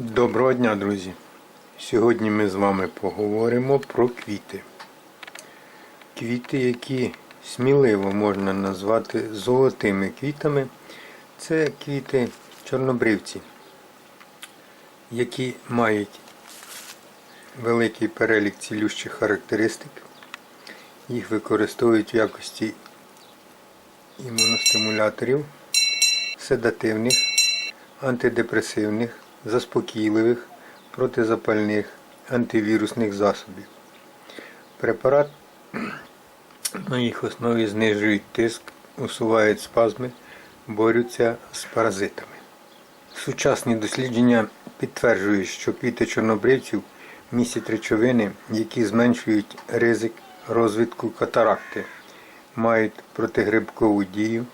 Доброго дня, друзі! Сьогодні ми з вами поговоримо про квіти. Квіти, які сміливо можна назвати золотими квітами, це квіти чорнобривці, які мають великий перелік цілющих характеристик. Їх використовують в якості імуностимуляторів, седативних, антидепресивних, заспокійливих, протизапальних, антивірусних засобів. Препарат на їх основі знижують тиск, усувають спазми, борються з паразитами. Сучасні дослідження підтверджують, що квіти чорнобривців містять речовини, які зменшують ризик розвитку катаракти, мають протигрибкову дію.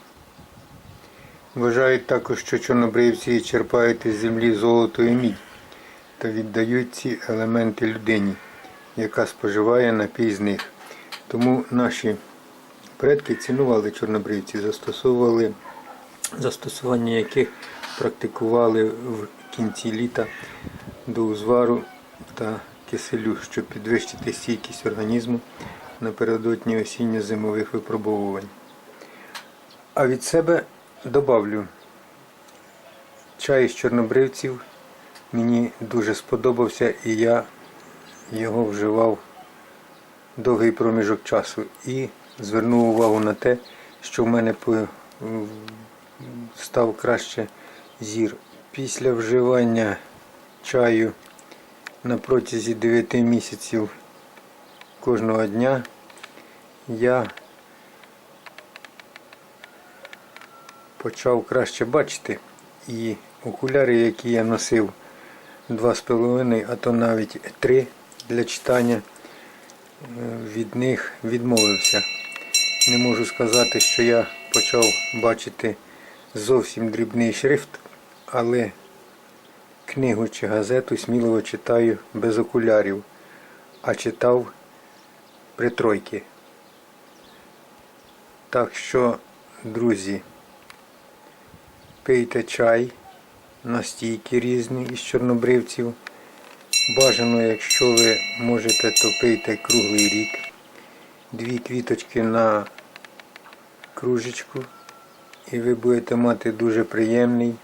Вважають також, що чорнобривці черпають із землі золото і мідь та віддають ці елементи людині, яка споживає напій з них. Тому наші предки цінували чорнобривці, застосовували застосування яких практикували в кінці літа до узвару та киселю, щоб підвищити стійкість організму напередодні осінньо-зимових випробовувань. А від себе добавлю чай з чорнобривців мені дуже сподобався і я його вживав довгий проміжок часу і звернув увагу на те, що в мене став краще зір. Після вживання чаю на протязі 9 місяців кожного дня я почав краще бачити. І окуляри, які я носив 2,5, а то навіть 3 для читання, е, від них відмовився. Не можу сказати, що я почав бачити зовсім дрібний шрифт, але книгу чи газету сміливо читаю без окулярів, а читав при тройки. Так що, друзі, пийте чай, настійки різні із чорнобривців. Бажано, якщо ви можете, то пийте круглий рік. Дві квіточки на кружечку. І ви будете мати дуже приємний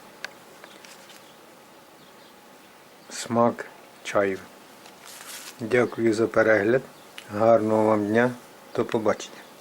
смак чаю. Дякую за перегляд. Гарного вам дня. До побачення.